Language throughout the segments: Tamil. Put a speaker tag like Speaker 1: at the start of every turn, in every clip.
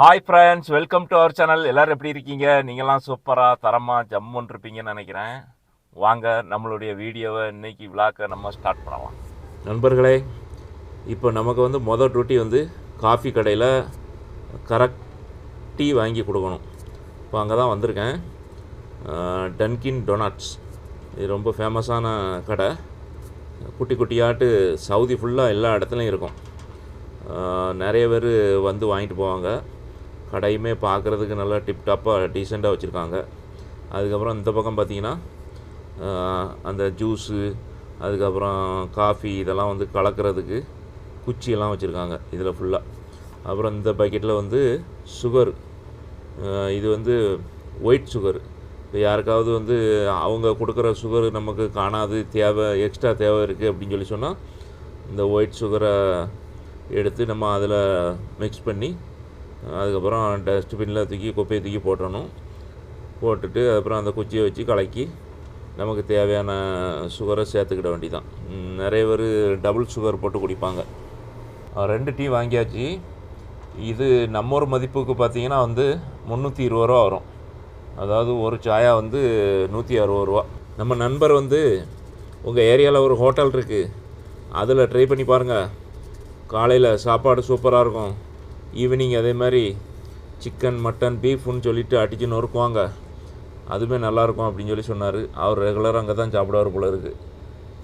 Speaker 1: Hi friends welcome to our channel எல்லோரும் எப்படி இருக்கீங்க? நீங்களாம் சூப்பராக தரமாக ஜம்முன்னு இருப்பீங்கன்னு நினைக்கிறேன். வாங்க நம்மளுடைய வீடியோவை இன்றைக்கி விழாக்க நம்ம ஸ்டார்ட் பண்ணலாம். நண்பர்களே இப்போ நமக்கு வந்து மொதல் டியூட்டி வந்து காஃபி கடையில் கரெக்ட் டீ வாங்கி கொடுக்கணும். இப்போ அங்கே தான் வந்திருக்கேன் டன்கின் டொனாட்ஸ் இது ரொம்ப ஃபேமஸான கடை. குட்டி குட்டியாட்டு சவுதி ஃபுல்லாக எல்லா இடத்துலையும் இருக்கும். நிறைய பேர் வந்து வாங்கிட்டு போவாங்க. கடையுமே பார்க்குறதுக்கு நல்லா டிப்டாப்பாக டீசெண்டாக வச்சுருக்காங்க. அதுக்கப்புறம் இந்த பக்கம் பார்த்தீங்கன்னா அந்த ஜூஸு அதுக்கப்புறம் காஃபி இதெல்லாம் வந்து கலக்கிறதுக்கு குச்சியெல்லாம் வச்சுருக்காங்க இதில் ஃபுல்லாக அப்புறம் இந்த பக்கெட்டில் வந்து சுகர் இது வந்து ஒயிட் சுகர் இப்போ யாருக்காவது வந்து அவங்க கொடுக்குற சுகர் நமக்கு காணாது தேவை எக்ஸ்ட்ரா தேவை இருக்குது அப்படின்னு சொல்லி சொன்னால் இந்த ஒயிட் சுகரை எடுத்து நம்ம அதில் மிக்ஸ் பண்ணி அதுக்கப்புறம் டஸ்ட்பினில் தூக்கி குப்பையை தூக்கி போட்டணும் போட்டுட்டு அதுக்கப்புறம் அந்த குச்சியை வச்சு கலக்கி நமக்கு தேவையான சுகரை சேர்த்துக்கிட வேண்டிதான். நிறைய பேர் டபுள் சுகர் போட்டு குடிப்பாங்க. ரெண்டு டீ வாங்கியாச்சு. இது நம்ம ஒரு மதிப்புக்கு பார்த்தீங்கன்னா வந்து முந்நூற்றி இருபது ரூபா வரும். அதாவது ஒரு சாயா வந்து நூற்றி அறுபது ரூபா. நம்ம நண்பர் வந்து உங்கள் ஏரியாவில் ஒரு ஹோட்டல் இருக்குது அதில் ட்ரை பண்ணி பாருங்கள் காலையில் சாப்பாடு சூப்பராக இருக்கும். ஈவினிங் அதே மாதிரி சிக்கன் மட்டன் பீஃப்னு சொல்லிட்டு அடித்து நொறுக்குவாங்க. அதுவுமே நல்லாயிருக்கும் அப்படின்னு சொல்லி சொன்னார். அவர் ரெகுலராக அங்கே தான் சாப்பிடுவார் போல இருக்குது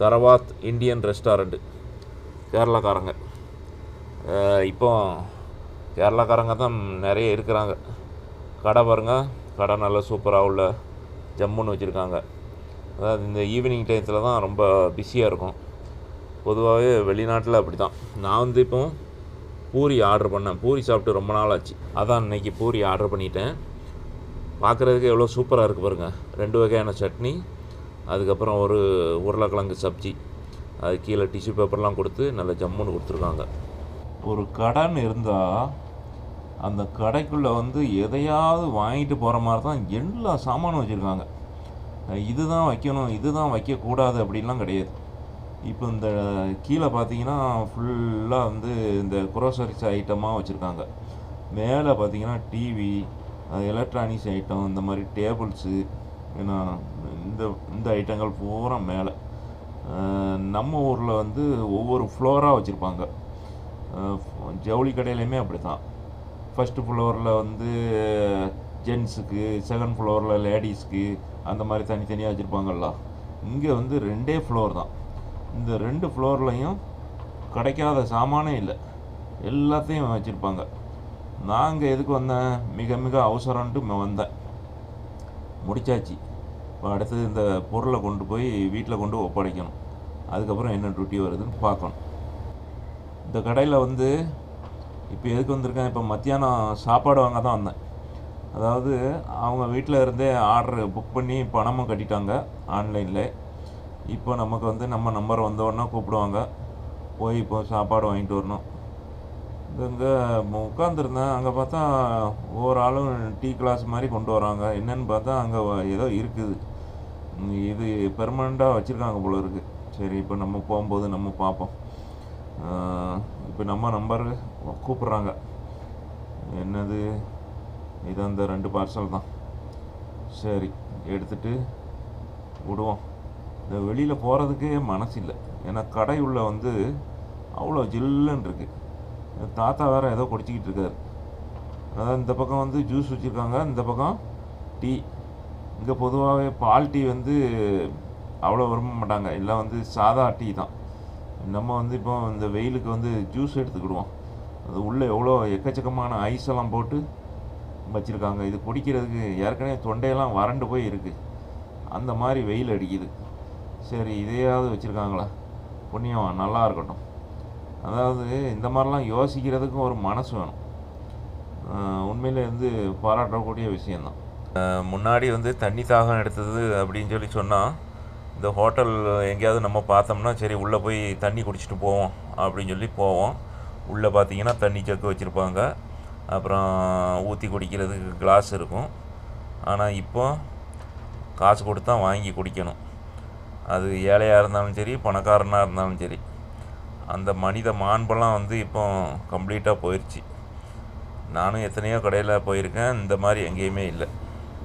Speaker 1: தரவாத் இந்தியன் ரெஸ்டாரண்ட்டு கேரளாக்காரங்க. இப்போ கேரளாக்காரங்க தான் நிறைய இருக்கிறாங்க. கடை பாருங்கள் கடை நல்லா சூப்பராக உள்ள ஜம்முன்னு வச்சுருக்காங்க. அதாவது இந்த ஈவினிங் டயத்தில் தான் ரொம்ப பிஸியாக இருக்கும். பொதுவாகவே வெளிநாட்டில் அப்படி தான் நான் வந்து இப்போ பூரி ஆர்டர் பண்ணேன். பூரி சாப்பிட்டு ரொம்ப நாள் ஆச்சு. அதான் இன்னைக்கு பூரி ஆர்டர் பண்ணிட்டேன். பார்க்குறதுக்கு எவ்வளோ சூப்பராக இருக்குது பாருங்கள் ரெண்டு வகையான சட்னி அதுக்கப்புறம் ஒரு உருளைக்கிழங்கு சப்ஜி. அது கீழே டிஷ்யூ பேப்பர்லாம் கொடுத்து நல்ல ஜம்முன்னு கொடுத்துருக்காங்க. ஒரு கடைன்னு இருந்தால் அந்த கடைக்குள்ளே வந்து எதையாவது வாங்கிட்டு போகிற மாதிரி தான் எல்லா சாமானும் வச்சுருக்காங்க. இதுதான் வைக்கணும் இதுதான் வைக்கக்கூடாது அப்படின்லாம் கிடையாது. இப்போ இந்த கீழே பார்த்தீங்கன்னா ஃபுல்லாக வந்து இந்த குரோசரிஸ் ஐட்டமாக வச்சுருக்காங்க. மேலே பார்த்தீங்கன்னா டிவி எலக்ட்ரானிக்ஸ் ஐட்டம் இந்த மாதிரி டேபிள்ஸு ஏன்னா இந்த இந்த ஐட்டங்கள் பூரா மேலே. நம்ம ஊரில் வந்து ஒவ்வொரு ஃப்ளோராக வச்சுருப்பாங்க. ஜவுளி கடையிலையுமே அப்படி தான் ஃபஸ்ட்டு ஃப்ளோரில் வந்து ஜென்ஸுக்கு செகண்ட் ஃப்ளோரில் லேடிஸ்க்கு அந்த மாதிரி தனித்தனியாக வச்சுருப்பாங்கல்ல. இங்கே வந்து ரெண்டே ஃப்ளோர் தான். இந்த ரெண்டு ஃப்ளோர்லையும் கிடைக்காத சாமானே இல்லை. எல்லாத்தையும் வச்சுருப்பாங்க. நாங்கள் எதுக்கு வந்தேன்? மிக மிக அவசரம்ன்ட்டு வந்தேன். முடிச்சாச்சு. இப்போ அடுத்தது இந்த பொருளை கொண்டு போய் வீட்டில் கொண்டு ஒப்படைக்கணும். அதுக்கப்புறம் என்ன டியூட்டி வருதுன்னு பார்க்கணும். இந்த கடையில் வந்து இப்போ எதுக்கு வந்திருக்கேன்? இப்போ மத்தியானம் சாப்பாடு வாங்க தான் வந்தேன். அதாவது அவங்க வீட்டில் இருந்தே ஆர்டர் புக் பண்ணி பணமும் கட்டிட்டாங்க ஆன்லைனில் இப்போ நமக்கு வந்து நம்ம நம்பர் வந்தோடனே கூப்பிடுவாங்க. போய் இப்போ சாப்பாடு வாங்கிட்டு வரணும். இங்கே உட்காந்துருந்தேன் அங்கே பார்த்தா ஒவ்வொரு ஆளும் டீ கிளாஸ் மாதிரி கொண்டு வராங்க. என்னன்னு பார்த்தா அங்கே ஏதோ இருக்குது. இது பெர்மனண்ட்டாக வச்சுருக்காங்க போல இருக்குது சரி இப்போ நம்ம போகும்போது நம்ம பார்ப்போம். இப்போ நம்ம நம்பர் கூப்பிட்றாங்க. என்னது? இது அந்த ரெண்டு பார்சல் தான். சரி எடுத்துட்டு விடுவோம். இந்த வெளியில் போகிறதுக்கே மனசு இல்லை ஏன்னா கடை உள்ள வந்து அவ்வளோ ஜில்லுன்னு இருக்குது தாத்தா வேறு ஏதோ குடிச்சிக்கிட்டு இருக்கார். அதாவது இந்த பக்கம் வந்து ஜூஸ் வச்சுருக்காங்க இந்த பக்கம் டீ. இங்கே பொதுவாகவே பால் டீ வந்து அவ்வளோ விரும்ப மாட்டாங்க. எல்லாம் வந்து சாதா டீ தான். நம்ம வந்து இப்போ இந்த வெயிலுக்கு வந்து ஜூஸ் எடுத்துக்கிடுவோம். அது உள்ளே எவ்வளோ எக்கச்சக்கமான ஐஸ் எல்லாம் போட்டு வச்சுருக்காங்க. இது குடிக்கிறதுக்கு ஏற்கனவே தொண்டையெல்லாம் வறண்டு போய் இருக்குது அந்த மாதிரி வெயில் அடிக்குது. சரி இதையாவது வச்சுருக்காங்களா? புண்ணியம்? நல்லா இருக்கட்டும். அதாவது இந்த மாதிரிலாம் யோசிக்கிறதுக்கும் ஒரு மனசு வேணும். உண்மையிலேருந்து வந்து பாராட்டக்கூடிய விஷயந்தான் முன்னாடி வந்து தண்ணி தாகம் எடுத்தது அப்படின்னு சொல்லி சொன்னால் இந்த ஹோட்டல் எங்கேயாவது நம்ம பார்த்தோம்னா சரி உள்ளே போய் தண்ணி குடிச்சிட்டு போவோம் அப்படின்னு சொல்லி போவோம். உள்ளே பார்த்தீங்கன்னா தண்ணி ஜக்கு வச்சுருப்பாங்க. அப்புறம் ஊற்றி குடிக்கிறதுக்கு கிளாஸ் இருக்கும். ஆனால் இப்போ காசு கொடுத்து தான் வாங்கி குடிக்கணும். அது ஏழையாக இருந்தாலும் சரி பணக்காரனாக இருந்தாலும் சரி அந்த மனித மாண்பெல்லாம் வந்து இப்போ கம்ப்ளீட்டாக போயிடுச்சு நானும் எத்தனையோ கடையில் போயிருக்கேன் இந்த மாதிரி எங்கேயுமே இல்லை.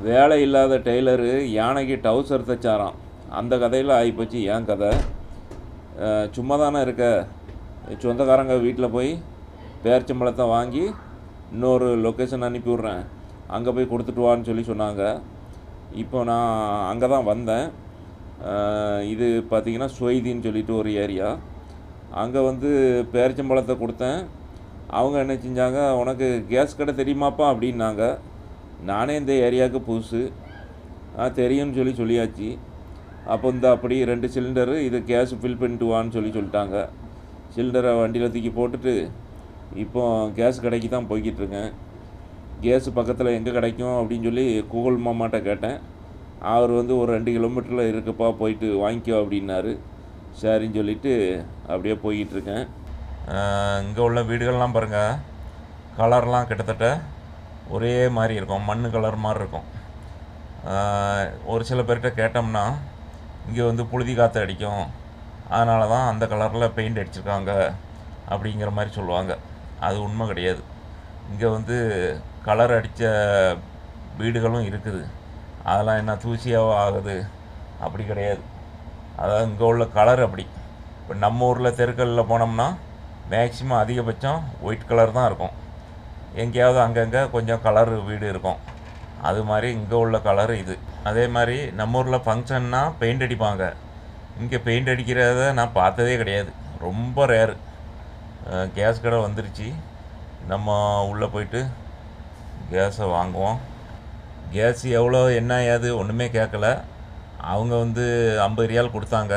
Speaker 1: வேலை இல்லாத டெய்லரு யானைக்கு டவுசர் தைச்சாராம் அந்த கதையில் ஆகிப்போச்சு ஏன் கதை? சும்மா தானே இருக்க. சொந்தக்காரங்க வீட்டில் போய் பேர்ச்சம்பளத்தை வாங்கி இன்னொரு லொக்கேஷன் அனுப்பிவிட்றேன். அங்கே போய் கொடுத்துட்டு வான்னு சொல்லி சொன்னாங்க. இப்போ நான் அங்கே தான் வந்தேன். இது பார்த்திங்கன்னா சுவைதின்னு சொல்லிட்டு ஒரு ஏரியா. அங்கே வந்து பேரிச்சம்பழத்தை கொடுத்தேன். அவங்க என்ன செஞ்சாங்க உனக்கு கேஸ் கடை தெரியுமாப்பா? அப்படின்னாங்க. நானே இந்த ஏரியாவுக்கு புதுசு. ஆ தெரியும்னு சொல்லி சொல்லியாச்சு. அப்போ இந்த அப்படி ரெண்டு சிலிண்டரு இது கேஸ் ஃபில் பண்ணிட்டு வான்னு சொல்லி சொல்லிட்டாங்க. சிலிண்டரை வண்டியில் தூக்கி போட்டுட்டு இப்போ கேஸ் கடைக்கு தான் போய்கிட்டு இருக்கேன். கேஸ் பக்கத்தில் எங்கே கிடைக்கும் அப்படின்னு சொல்லி கூகுள் மாமாட்ட கேட்டேன். அவர் வந்து ஒரு ரெண்டு கிலோமீட்டரில் இருக்குப்பா போயிட்டு வாங்கிக்கோ அப்படின்னாரு. சரின்னு சொல்லிட்டு அப்படியே போய்கிட்டு இருக்கேன் இங்கே உள்ள வீடுகள்லாம் பாருங்கள் கலர்லாம் கிட்டத்தட்ட ஒரே மாதிரி இருக்கும். மண் கலர் மாதிரி இருக்கும். ஒரு சில பேர்கிட்ட கேட்டோம்னா இங்கே வந்து புழுதி காற்று அடிக்கும். அதனால தான் அந்த கலரில் பெயிண்ட் அடிச்சிருக்காங்க அப்படிங்கிற மாதிரி சொல்லுவாங்க. அது உண்மை கிடையாது. இங்கே வந்து கலர் அடித்த வீடுகளும் இருக்குது. அதெல்லாம் என்ன தூசியாக ஆகுது. அப்படி கிடையாது. அதாவது இங்கே உள்ள கலர் அப்படி. இப்போ நம்ம ஊரில் தெருக்களில் போனோம்னா மேக்ஸிமம் அதிகபட்சம் ஒயிட் கலர் தான் இருக்கும். எங்கேயாவது அங்கங்கே கொஞ்சம் கலர் வீடு இருக்கும். அது மாதிரி இங்கே உள்ள கலர் இது. அதே மாதிரி நம்ம ஊரில் ஃபங்க்ஷன்னா பெயிண்ட் அடிப்பாங்க. இங்கே பெயிண்ட் அடிக்கிறத நான் பார்த்ததே கிடையாது. ரொம்ப ரேரு கேஸ் கடை வந்துருச்சு. நம்ம உள்ளே போயிட்டு கேஸை வாங்குவோம். கேஸ் எவ்வளோ என்ன ஏது ஒன்றுமே கேட்கல அவங்க வந்து ஐம்பது ரியால் கொடுத்தாங்க.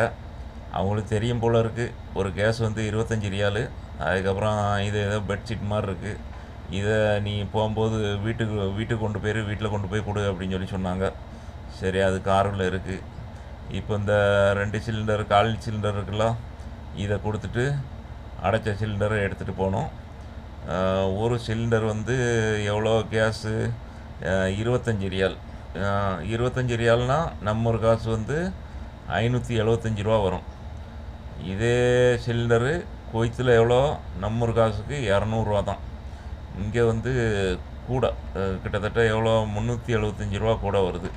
Speaker 1: அவங்களுக்கு தெரியும் போல் இருக்குது ஒரு கேஸ் வந்து இருபத்தஞ்சி ரியாலு. அதுக்கப்புறம் இது ஏதோ பெட்ஷீட் மாதிரி இருக்குது இதை நீ போகும்போது வீட்டுக்கு வீட்டுக்கு கொண்டு போய் வீட்டில் கொண்டு போய் கொடு அப்படின்னு சொல்லி சொன்னாங்க. சரி அது காரில் இருக்குது இப்போ இந்த ரெண்டு சிலிண்டர் கால் சிலிண்டர் இருக்குல்ல இதை கொடுத்துட்டு அடைச்ச சிலிண்டரை எடுத்துகிட்டு போகணும் ஒரு சிலிண்டர் வந்து எவ்வளோ கேஸு? இருபத்தஞ்சி ரியால். இருபத்தஞ்சி ரியால்னா நம்ம ஒரு காசு வந்து ஐநூற்றி எழுபத்தஞ்சி ரூபா வரும். இதே சிலிண்டரு குவைத்தில் எவ்வளோ? நம்ம ஒரு காசுக்கு இரநூறுவா தான். இங்கே வந்து கூட கிட்டத்தட்ட எவ்வளோ? முந்நூற்றி எழுபத்தஞ்சி ரூபா கூட வருது.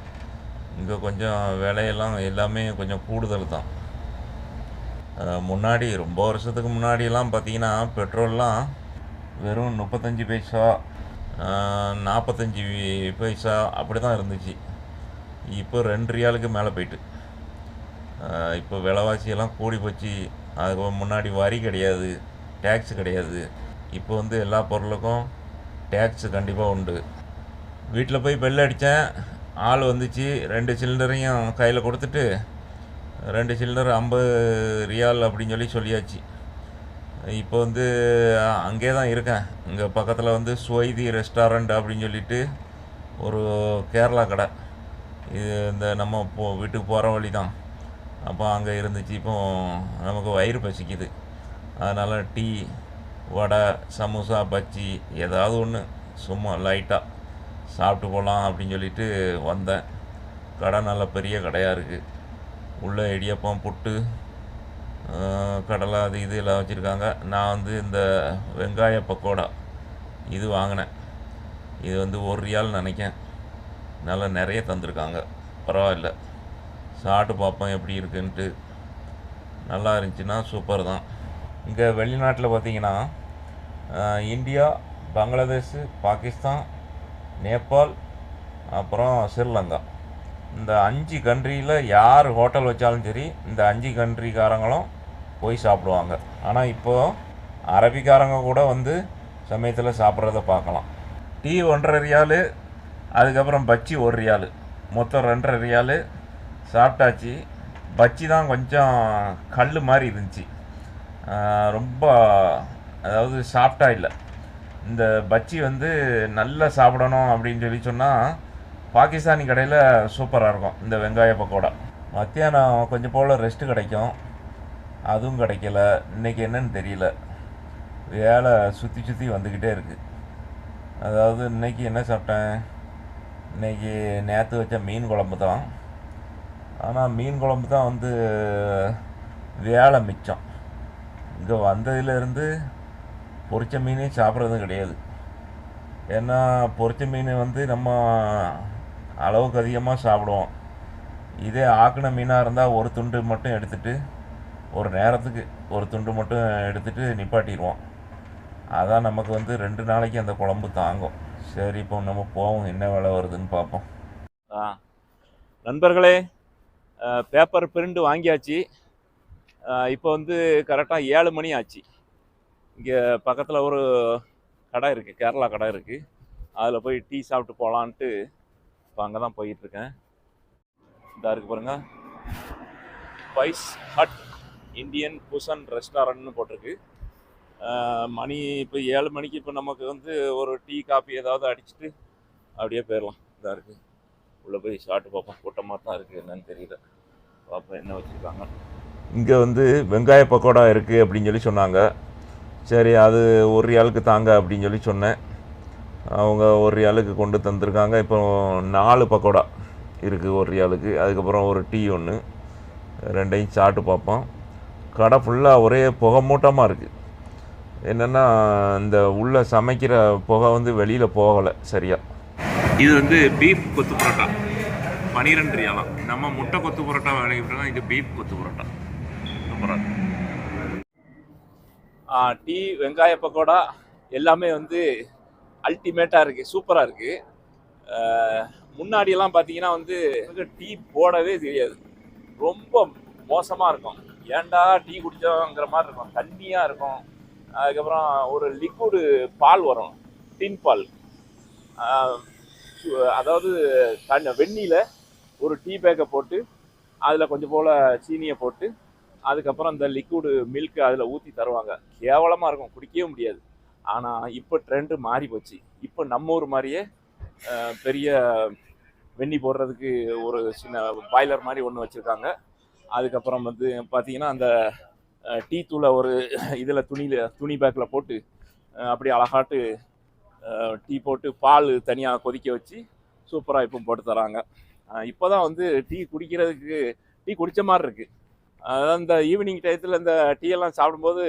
Speaker 1: இங்கே கொஞ்சம் விலையெல்லாம் எல்லாமே கொஞ்சம் கூடுதல் தான். முன்னாடி ரொம்ப வருஷத்துக்கு முன்னாடியெல்லாம் பார்த்தீங்கன்னா பெட்ரோல்லாம் வெறும் முப்பத்தஞ்சு பைசா நாற்பத்தஞ்சி பைசா அப்படி தான் இருந்துச்சு. இப்போ ரெண்டு ரியாலுக்கு மேலே போயிட்டு. இப்போ விலைவாசியெல்லாம் கூடி போச்சு. அதுக்கு முன்னாடி வரி கிடையாது டேக்ஸ் கிடையாது. இப்போ வந்து எல்லா பொருளுக்கும் டேக்ஸ் கண்டிப்பாக உண்டு. வீட்டில் போய் பெல் அடித்தேன் ஆள் வந்துச்சு. ரெண்டு சிலிண்டரையும் கையில் கொடுத்துட்டு ரெண்டு சிலிண்டர் ஐம்பது ரியால் அப்படின்னு சொல்லி சொல்லியாச்சு. இப்போ வந்து அங்கே தான் இருக்கேன். இங்கே பக்கத்தில் வந்து ஸ்வைதி ரெஸ்டாரண்ட் அப்படின்னு சொல்லிட்டு ஒரு கேரளா கடை. இது இந்த நம்ம போ வீட்டுக்கு போகிற வழி தான் அப்போ அங்கே இருந்துச்சு. இப்போ நமக்கு வயிறு பசிக்குது. அதனால் டீ வடை சமோசா பஜ்ஜி ஏதாவது ஒன்று சும்மா லைட்டாக சாப்பிட்டு போகலாம் அப்படின்னு சொல்லிட்டு வந்தேன். கடை நல்ல பெரிய கடையாக இருக்குது உள்ளே இடியப்பம் புட்டு கடலை அது இது எல்லாம் வச்சுருக்காங்க. நான் வந்து இந்த வெங்காய பக்கோடா இது வாங்கினேன். இது வந்து ஒரு ரியால் நினைக்கேன் நல்லா நிறைய தந்திருக்காங்க. பரவாயில்ல. சாப்பிட்டு பார்ப்போம் எப்படி இருக்குன்ட்டு. நல்லா இருந்துச்சுன்னா சூப்பர் தான். இங்கே வெளிநாட்டில் பார்த்தீங்கன்னா இந்தியா பங்களாதேஷ் பாகிஸ்தான் நேபாள் அப்புறம் ஸ்ரீலங்கா. இந்த அஞ்சு கண்ட்ரியில் யார் ஹோட்டல் வச்சாலும் சரி இந்த அஞ்சு கண்ட்ரிக்காரங்களும் போய் சாப்பிடுவாங்க. ஆனால் இப்போது அரபிக்காரங்க கூட வந்து சமயத்தில் சாப்பிட்றத பார்க்கலாம். டீ ஒன்றரை ரியாலு அதுக்கப்புறம் பச்சி ஒரு ரியாலு. மொத்தம் ரெண்டரை ரியாலு சாப்பிட்டாச்சு. பச்சி தான் கொஞ்சம் கல் மாதிரி இருந்துச்சு. ரொம்ப அதாவது சாப்பிட்டா இல்லை. இந்த பச்சி வந்து நல்லா சாப்பிடணும் அப்படின்னு சொல்லி சொன்னால் பாகிஸ்தானி கடையில் சூப்பராக இருக்கும் இந்த வெங்காய பக்கோடா. மத்தியானம் கொஞ்சம் போல் ரெஸ்ட்டு கிடைக்கும். அதுவும் கிடைக்கல. இன்றைக்கி என்னன்னு தெரியல. வேலை சுற்றி சுற்றி வந்துக்கிட்டே இருக்குது அதாவது இன்றைக்கி என்ன சாப்பிட்டேன்? இன்னைக்கு நேற்று வச்ச மீன் குழம்பு தான். ஆனால் மீன் குழம்பு தான் வந்து வேலை மிச்சம். இங்கே வந்ததுலேருந்து பொரிச்ச மீனே சாப்பிட்றதும் கிடையாது. ஏன்னா பொரிச்ச மீன் வந்து நம்ம அளவுக்கு அதிகமாக சாப்பிடுவோம். இதே ஆக்கின மீனாக இருந்தால் ஒரு துண்டு மட்டும் எடுத்துகிட்டு ஒரு நேரத்துக்கு ஒரு துண்டு மட்டும் எடுத்துகிட்டு நிப்பாட்டிடுவோம். அதான் நமக்கு வந்து ரெண்டு நாளைக்கு அந்த குழம்பு தாங்கும். சரி இப்போ நம்ம போவோம். என்ன வேலை வருதுன்னு பார்ப்போம். ஆ. நண்பர்களே பேப்பர் பிரிண்ட் வாங்கியாச்சு. இப்போ வந்து கரெக்டாக ஏழு மணி ஆச்சு. இங்கே பக்கத்தில் ஒரு கடை இருக்குது கேரளா கடை இருக்குது அதில் போய் டீ சாப்பிட்டு போகலான்ட்டு இப்போ அங்கே தான் போயிட்டுருக்கேன் இதாக இருக்குது பாருங்கள் ஸ்பைஸ் ஹட் இந்தியன் புசன் ரெஸ்டாரண்ட்னு போட்டிருக்கு. மணி இப்போ ஏழு மணிக்கு இப்போ நமக்கு வந்து ஒரு டீ காபி ஏதாவது அடிச்சுட்டு அப்படியே போயிடலாம் இதாக இருக்குது உள்ளே போய் சாப்பிட்டு பார்ப்போம். கூட்டமாக தான் இருக்குது என்னன்னு தெரியல. பார்ப்போம் என்ன வச்சுருக்காங்க. இங்கே வந்து வெங்காய பக்கோடா இருக்குது அப்படின்னு சொல்லி சொன்னாங்க. சரி அது ஒரு ஆளுக்கு தாங்க அப்படின்னு சொல்லி சொன்னேன். அவங்க ஒரு ஆளுக்கு கொண்டு தந்திருக்காங்க. இப்போ நாலு பக்கோடா இருக்குது ஒரு ஆளுக்கு அதுக்கப்புறம் ஒரு டீ ஒன்று ரெண்டையும் சாப்பிட்டு பார்ப்போம். கடை ஃபுல்லாக ஒரே புகை மூட்டமாக இருக்குது என்னென்னா இந்த உள்ள சமைக்கிற புகை வந்து வெளியில் போகலை சரியா. இது வந்து பீஃப் கொத்து பரோட்டா. பனிரெண்டு ரியாலாம் நம்ம முட்டை கொத்து பரோட்டா விளைவிக்கிறோம் இது பீஃப் கொத்து பரோட்டா. சூப்பராக டீ வெங்காய பக்கோடா எல்லாமே வந்து அல்டிமேட்டாக இருக்குது சூப்பராக இருக்குது முன்னாடியெல்லாம் பார்த்தீங்கன்னா வந்து டீ போடவே தெரியாது. ரொம்ப மோசமாக இருக்கும். ஏன்டா டீ குடித்தோங்கிற மாதிரி இருக்கும். தண்ணியாக இருக்கும். அதுக்கப்புறம் ஒரு லிக்விடு பால் வரும். டின் பால். அதாவது தண்ணி வெந்நியில் ஒரு டீ பேக்கை போட்டு அதில் கொஞ்சம் போல் சீனியை போட்டு அதுக்கப்புறம் இந்த லிக்விடு மில்க் அதில் ஊற்றி தருவாங்க. கேவலமாக இருக்கும். குடிக்கவே முடியாது. ஆனால் இப்போ ட்ரெண்டு மாறி போச்சு. இப்போ நம்ம ஊர் மாதிரியே பெரிய வெந்நி போடுறதுக்கு ஒரு சின்ன பாய்லர் மாதிரி ஒன்று வச்சுருக்காங்க. அதுக்கப்புறம் வந்து பார்த்தீங்கன்னா அந்த டீ தூளை ஒரு இதில் துணியில் துணி பேக்கில் போட்டு அப்படி அழகாட்டு டீ போட்டு பால் தனியாக கொதிக்க வச்சு சூப்பராக இப்போ போட்டு தராங்க. இப்போ தான் வந்து டீ குடிக்கிறதுக்கு டீ குடித்த மாதிரி இருக்குது அதான் இந்த ஈவினிங் டயத்தில் இந்த டீ எல்லாம் சாப்பிடும்போது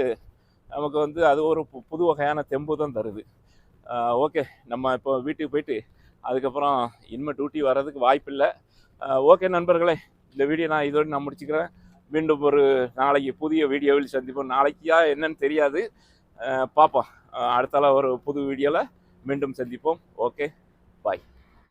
Speaker 1: நமக்கு வந்து அது ஒரு பு- புது வகையான தெம்பு தான் தருது. ஓகே நம்ம இப்போ வீட்டுக்கு போயிட்டு அதுக்கப்புறம் இனிமேல் டியூட்டி வர்றதுக்கு வாய்ப்பில்லை. ஓகே நண்பர்களே இந்த வீடியோ நான் இதோடு நான் முடிச்சுக்கிறேன். மீண்டும் ஒரு நாளைக்கு புதிய வீடியோவில் சந்திப்போம். நாளைக்கியா என்னன்னு தெரியாது. பார்ப்போம். அடுத்தால ஒரு புது வீடியோவில் மீண்டும் சந்திப்போம். Okay bye